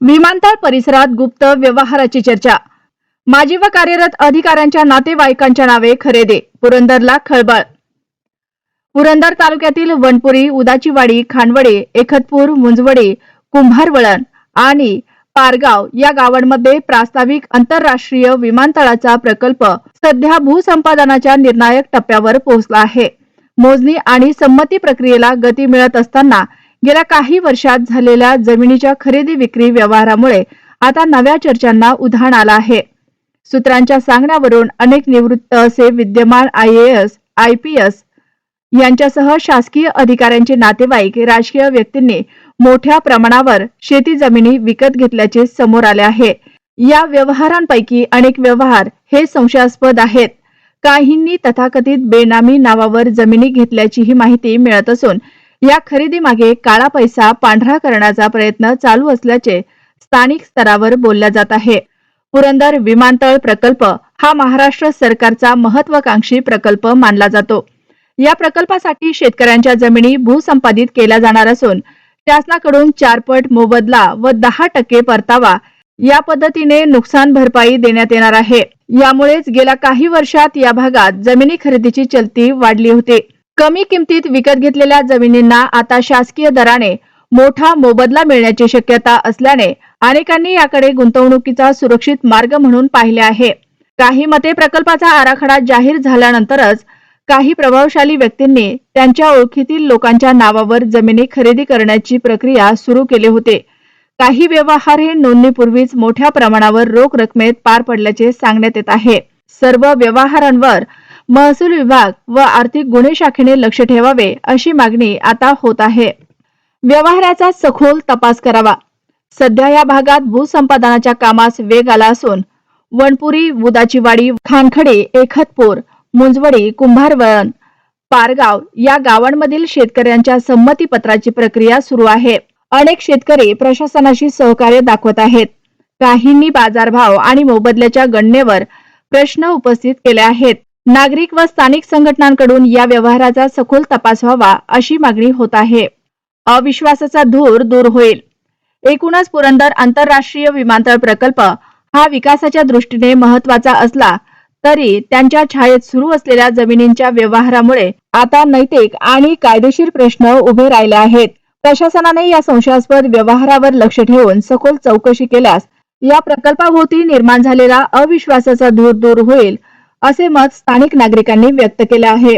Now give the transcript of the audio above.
विमानतळ परिसरात गुप्त व्यवहाराची चर्चा. माजी व कार्यरत अधिकाऱ्यांच्या नातेवाईकांच्या नावे खरेदी पुरंदरला खळबळ. पुरंदर तालुक्यातील वनपुरी उदाचीवाडी खानवडे एखतपूर मुंजवडे कुंभारवळण आणि पारगाव या गावांमध्ये प्रास्ताविक आंतरराष्ट्रीय विमानतळाचा प्रकल्प सध्या भूसंपादनाच्या निर्णायक टप्प्यावर पोहोचला आहे. मोजणी आणि संमती प्रक्रियेला गती मिळत असताना गेल्या काही वर्षात झालेल्या जमिनीच्या खरेदी विक्री व्यवहारामुळे आता नव्या चर्चांना उधाण आलं आहे. सूत्रांच्या सांगण्यावरून अनेक निवृत्त असे विद्यमान I S I P S यांच्यासह शासकीय अधिकाऱ्यांचे नातेवाईक राजकीय व्यक्तींनी मोठ्या प्रमाणावर शेती जमिनी विकत घेतल्याचे समोर आले आहे. या व्यवहारांपैकी अनेक व्यवहार हे संशयास्पद आहेत. काहींनी तथाकथित बेनामी नावावर जमिनी घेतल्याचीही माहिती मिळत असून या खरेदीमागे काळा पैसा पांढरा करण्याचा प्रयत्न चालू असल्याचे स्थानिक स्तरावर बोलल्या जात आहे. पुरंदर विमानतळ प्रकल्प हा महाराष्ट्र सरकारचा महत्वाकांक्षी प्रकल्प मानला जातो. या प्रकल्पासाठी शेतकऱ्यांच्या जमिनी भूसंपादित केल्या जाणार असून शासनाकडून चारपट मोबदला व दहा टक्के परतावा या पद्धतीने नुकसान भरपाई देण्यात येणार आहे. यामुळेच गेल्या काही वर्षात या भागात जमिनी खरेदीची चलती वाढली होती. कमी किमतीत विकत घेतलेल्या जमिनींना आता शासकीय दराने मोठा मोबदला मिळण्याची शक्यता असल्याने अनेकांनी याकडे गुंतवणुकीचा सुरक्षित मार्ग म्हणून पाहिले आहे. काही मते प्रकल्पाचा आराखडा जाहीर झाल्यानंतरच काही प्रभावशाली व्यक्तींनी त्यांच्या ओळखीतील लोकांच्या नावावर जमिनी खरेदी करण्याची प्रक्रिया सुरू केली होते. काही व्यवहार हे नोंदणीपूर्वीच मोठ्या प्रमाणावर रोख रकमेत पार पडल्याचे सांगण्यात येत आहे. सर्व व्यवहारांवर महसूल विभाग व आर्थिक गुन्हे शाखेने लक्ष ठेवावे अशी मागणी आता होत आहे. व्यवहाराचा सखोल तपास करावा. सध्या या भागात भूसंपादनाच्या कामास वेग आला असून वनपुरी बुदाचीवाडी खानखडे एखतपूर मुंजवडी कुंभारवळण पारगाव या गावांमधील शेतकऱ्यांच्या संमतीपत्राची प्रक्रिया सुरू आहे. अनेक शेतकरी प्रशासनाशी सहकार्य दाखवत आहेत. काहींनी बाजारभाव आणि मोबदल्याच्या गणनेवर प्रश्न उपस्थित केले आहेत. नागरिक व स्थानिक संघटनांकडून या व्यवहाराचा सखोल तपास व्हावा अशी मागणी होत आहे. अविश्वासाचा धूर दूर होईल. एकूणच पुरंदर आंतरराष्ट्रीय विमानतळ प्रकल्प हा विकासाच्या दृष्टीने महत्त्वाचा असला तरी त्यांच्या छायेत सुरू असलेल्या जमिनींच्या व्यवहारामुळे आता नैतिक आणि कायदेशीर प्रश्न उभे राहिले आहेत. प्रशासनाने या संशयास्पद व्यवहारावर लक्ष ठेवून सखोल चौकशी केल्यास या प्रकल्पाभोवती निर्माण झालेला अविश्वासाचा धूर दूर होईल असे मत स्थानिक नागरिकांनी व्यक्त केले आहे.